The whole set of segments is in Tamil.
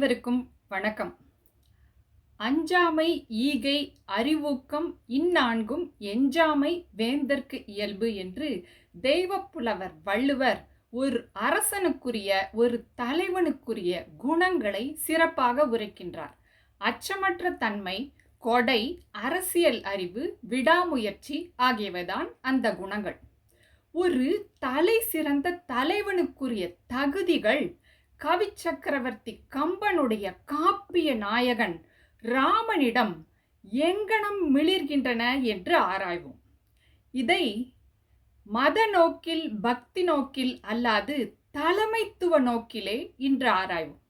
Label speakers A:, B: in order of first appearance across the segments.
A: அனைவருக்கும் வணக்கம். அஞ்சாமை ஈகை அறிவூக்கம் இந்நான்கும் எஞ்சாமை வேந்தற்கு இயல்பு என்று தெய்வப்புலவர் வள்ளுவர் ஒரு அரசனுக்குரிய ஒரு தலைவனுக்குரிய குணங்களை சிறப்பாக உரைக்கின்றார். அச்சமற்ற தன்மை கொடை அரசியல் அறிவு விடாமுயற்சி ஆகியவைதான் அந்த குணங்கள். ஒரு தலை சிறந்த தலைவனுக்குரிய தகுதிகள் கவி சக்கரவர்த்தி கம்பனுடைய காப்பிய நாயகன் ராமனிடம் எங்கனம் மிளிர்கின்றன என்று ஆராய்வோம். இதை மத நோக்கில் பக்தி நோக்கில் அல்லாது தலைமைத்துவ நோக்கிலே இன்று ஆராய்வோம்.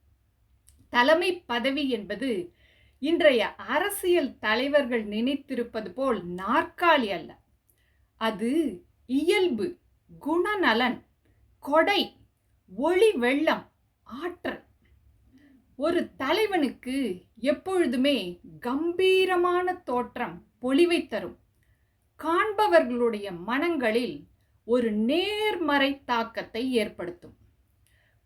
A: தலைமை பதவி என்பது இன்றைய அரசியல் தலைவர்கள் நினைத்திருப்பது போல் நாற்காலி அல்ல. அது இயல்பு குணநலன் கொடை ஒளி வெள்ளம் ஆற்றல். ஒரு தலைவனுக்கு எப்பொழுதுமே கம்பீரமான தோற்றம் பொலிவை தரும். காண்பவர்களுடைய மனங்களில் ஒரு நேர்மறை தாக்கத்தை ஏற்படுத்தும்.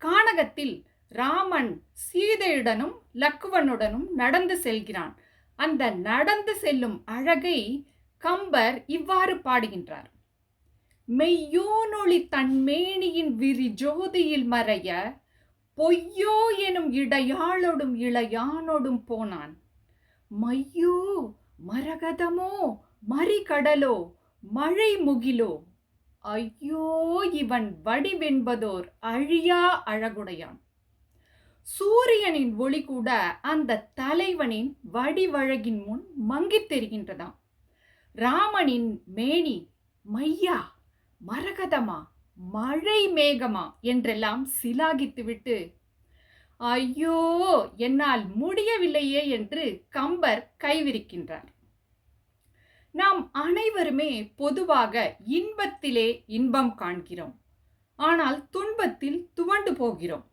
A: கானகத்தில் ராமன் சீதையுடனும் லக்குவனுடனும் நடந்து செல்கிறான். அந்த நடந்து செல்லும் அழகை கம்பர் இவ்வாறு பாடுகின்றார். மெய்யோனொளி தன்மேனியின் விரி ஜோதியில் மறைய பொய்யோ எனும் இடையாளோடும் இளையானோடும் போனான். மையோ மரகதமோ மறிகடலோ மழை முகிலோ ஐயோ இவன் வடிவென்பதோர் அழியா அழகுடையான். சூரியனின் ஒளி கூட அந்த தலைவனின் வடிவழகின் முன் மங்கித் தெரிகின்றதாம். ராமனின் மேனி மையா மரகதமா? மழை மேகமா என்றெல்லாம் சிலாகித்துவிட்டு ஐயோ என்னால் முடியவில்லையே என்று கம்பர் கைவிரிக்கின்றார். நாம் அனைவருமே பொதுவாக இன்பத்திலே இன்பம் காண்கிறோம். ஆனால் துன்பத்தில் துவண்டு போகிறோம்.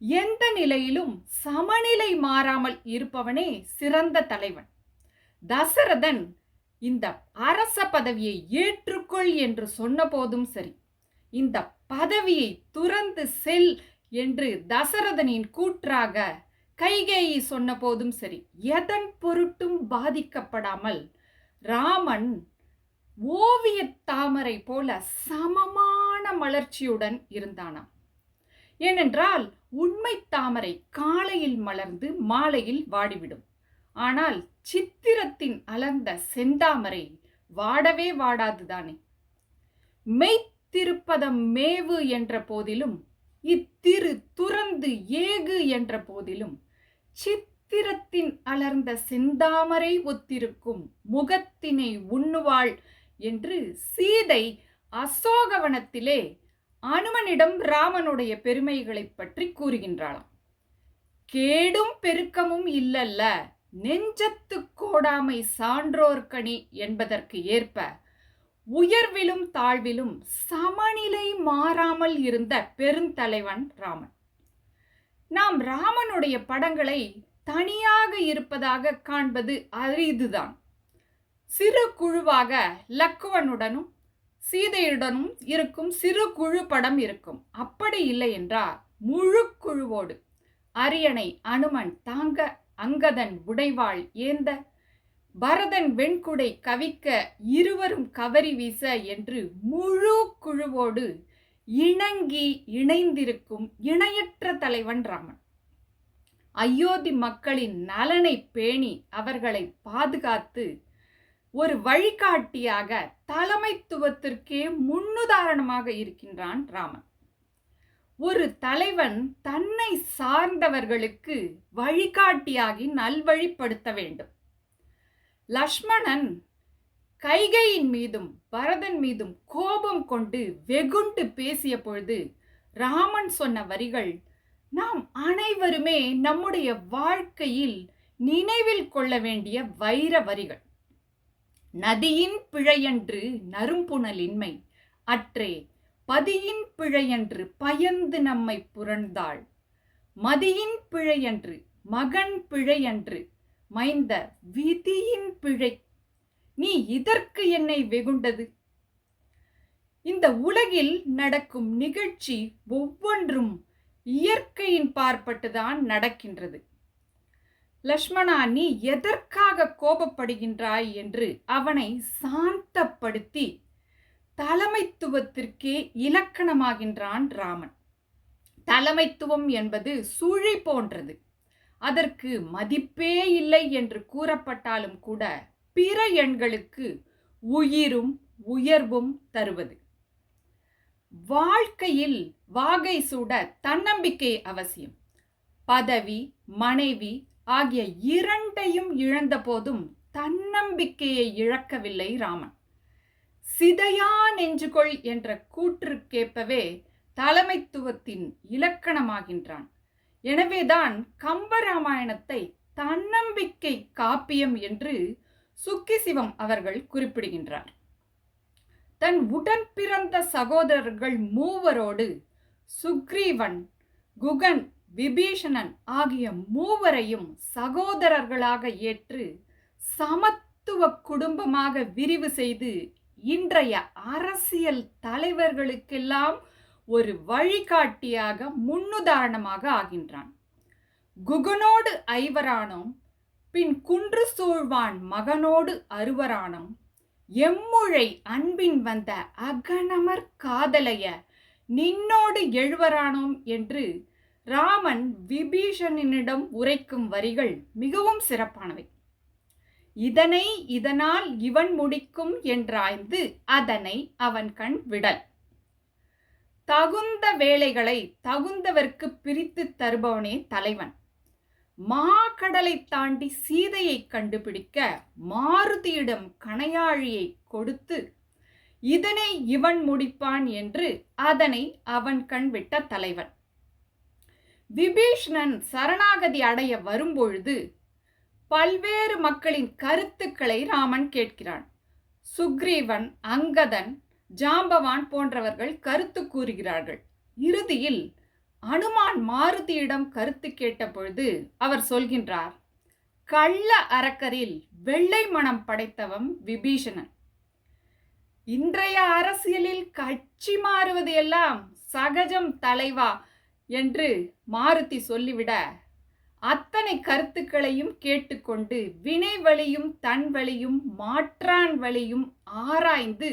A: எந்த நிலையிலும் சமநிலை மாறாமல் இருப்பவனே சிறந்த தலைவன். தசரதன் இந்த அரச பதவியை ஏற்றுக்கொள் என்று சொன்னபோதும் சரி. இந்த பதவியை துறந்து செல் என்று தசரதனின் கூற்றாக கைகேயி சொன்ன போதும் சரி எதன் பொருட்டும் பாதிக்கப்படாமல் ராமன் ஓவிய தாமரை போல சமமான மலர்ச்சியுடன் இருந்தானாம். ஏனென்றால் உண்மை தாமரை காலையில் மலர்ந்து மாலையில் வாடிவிடும். ஆனால் சித்திரத்தின் அலர்ந்த செந்தாமரை வாடவே வாடாதுதானே திருப்பதம் மேவு என்ற போதிலும் இத்திரு துறந்து ஏகு என்ற போதிலும் சித்திரத்தின் அலர்ந்த செந்தாமரை ஒத்திருக்கும் முகத்தினை உண்ணுவாள் என்று சீதை அசோகவனத்திலே அனுமனிடம் ராமனுடைய பெருமைகளை பற்றி கூறுகின்றாளாம். கேடும் பெருக்கமும் இல்லல்ல நெஞ்சத்து கோடாமை சான்றோர்கணி என்பதற்கு ஏற்ப உயர்விலும் தாழ்விலும் சமநிலை மாறாமல் இருந்த பெருந்தலைவன் ராமன். நாம் ராமனுடைய படங்களை தனியாக இருப்பதாக காண்பது அரிதுதான். சிறு குழுவாக லக்குவனுடனும் சீதையுடனும் இருக்கும் சிறு குழு படம் இருக்கும். அப்படி இல்லை என்றால் முழு குழுவோடு அரியணை அனுமன் தாங்க அங்கதன் உடைவாள் ஏந்த பரதன் வெண்குடை கவிக்க இருவரும் கவரி வீச என்று முழு குழுவோடு இணங்கி இணைந்திருக்கும் இணையற்ற தலைவன் ராமன். அயோத்தி மக்களின் நலனை பேணி அவர்களை பாதுகாத்து ஒரு வழிகாட்டியாக தலைமைத்துவத்திற்கே முன்னுதாரணமாக இருக்கின்றான் ராமன். ஒரு தலைவன் தன்னை சார்ந்தவர்களுக்கு வழிகாட்டியாகி நல்வழிப்படுத்த வேண்டும். லக்ஷ்மணன் கைகையின் மீதும் பரதன் மீதும் கோபம் கொண்டு வெகுண்டு பேசிய பொழுது ராமன் சொன்ன வரிகள் நாம் அனைவருமே நம்முடைய வாழ்க்கையில் நினைவில் கொள்ள வேண்டிய வைர வரிகள். நதியின் பிழையன்று நறும்புணலின்மை அற்றே பதியின் பிழையன்று பயந்து நம்மை புரண்டாள். மதியின் பிழையன்று மகன் பிழையன்று மைந்த விதியின் பிழை. நீ இதற்கு என்னை வெகுண்டது? இந்த உலகில் நடக்கும் நிகழ்ச்சி ஒவ்வொன்றும் இயற்கையின் பார்ப்பட்டுதான் நடக்கின்றது. லக்ஷ்மணா நீ எதற்காக கோபப்படுகின்றாய் என்று அவனை சாந்தப்படுத்தி தலைமைத்துவத்திற்கே இலக்கணமாகின்றான் ராமன். தலைமைத்துவம் என்பது சுழி போன்றது. அதற்கு மதிப்பே இல்லை என்று கூறப்பட்டாலும் கூட பிற எண்களுக்கு உயிரும் உயர்வும் தருவது. வாழ்க்கையில் வாகை சூட தன்னம்பிக்கை அவசியம். பதவி மனைவி ஆகிய இரண்டையும் இழந்த போதும் தன்னம்பிக்கையை இழக்கவில்லை ராமன். சிதையா நெஞ்சுகொள் என்ற கூற்றுக்கேற்பவே தலைமைத்துவத்தின் இலக்கணமாகின்றான். எனவேதான் கம்பராமாயணத்தை தன்னம்பிக்கை காப்பியம் என்று சுக்கிசிவம் அவர்கள் குறிப்பிடுகின்றார். தன் உடன் பிறந்த சகோதரர்கள் மூவரோடு சுக்ரீவன் குகன் விபீஷணன் ஆகிய மூவரையும் சகோதரர்களாக ஏற்று சமத்துவ குடும்பமாக விரிவு செய்து இன்றைய அரசியல் தலைவர்களுக்கெல்லாம் ஒரு வழிகாட்டியாக முன்னுதாரணமாக ஆகின்றான். குகனோடு ஐவரானோம் பின் குன்று சூழ்வான் மகனோடு அறுவரானோம் எம்முழை அன்பின் வந்த அகனமர் காதலைய நின்னோடு எழுவரானோம் என்று ராமன் விபீஷணனிடம் உரைக்கும் வரிகள் மிகவும் சிறப்பானவை. இதனை இதனால் இவன் முடிக்கும் என்றாய்ந்து அதனை அவன் கண் விடல். தகுந்த வேலைகளை தகுந்தவர்க்கு பிரித்து தருபவனே தலைவன். மாக்கடலை தாண்டி சீதையை கண்டுபிடிக்க மாருதியிடம் கணையாழியை கொடுத்து இதனை இவன் முடிப்பான் என்று அதனை அவன் கண் விட்ட தலைவன். விபீஷ்ணன் சரணாகதி அடைய வரும்பொழுது பல்வேறு மக்களின் கருத்துக்களை ராமன் கேட்கிறான். சுக்ரீவன் அங்கதன் ஜாம்பவான் போன்றவர்கள் கருத்து கூறுகிறார்கள். இறுதியில் அனுமான் மாருதியிடம் கருத்து கேட்டபொழுது அவர் சொல்கின்றார் கள்ள அரக்கரில் வெள்ளை மனம் படைத்தவன் விபீஷணன். இன்றைய அரசியலில் கட்சி மாறுவது எல்லாம் சகஜம் தலைவா என்று மாருதி சொல்லிவிட அத்தனை கருத்துக்களையும் கேட்டுக்கொண்டு வினை வழியும் தன் வழியும் மாற்றான் வழியும் ஆராய்ந்து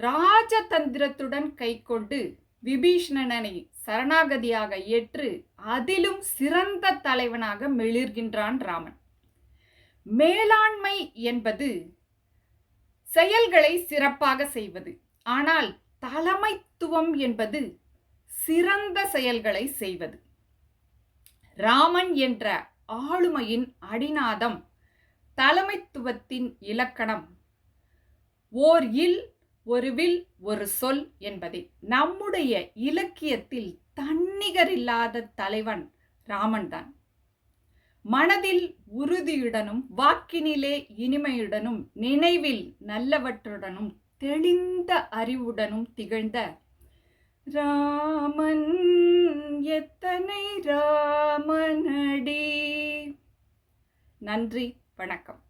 A: ராஜதந்திரத்துடன் கைக்கொண்டு விபீஷணனை சரணாகதியாக ஏற்று அதிலும் சிறந்த தலைவனாக மெளிர்கின்றான் ராமன். மேலாண்மை என்பது செயல்களை சிறப்பாக செய்வது ஆனால் தலைமைத்துவம் என்பது சிறந்த செயல்களை செய்வது. ராமன் என்ற ஆளுமையின் அடிநாதம் தலைமைத்துவத்தின் இலக்கணம். ஓர் இல் ஒரு வில் ஒரு சொல் என்பதை. நம்முடைய இலக்கியத்தில் தன்னிகரில்லாத தலைவன் ராமன்தான் மனதில் உறுதியுடனும் வாக்கினிலே இனிமையுடனும் நினைவில் நல்லவற்றுடனும் தெளிந்த அறிவுடனும் திகழ்ந்த ராமன். எத்தனை ராமனடி? நன்றி வணக்கம்.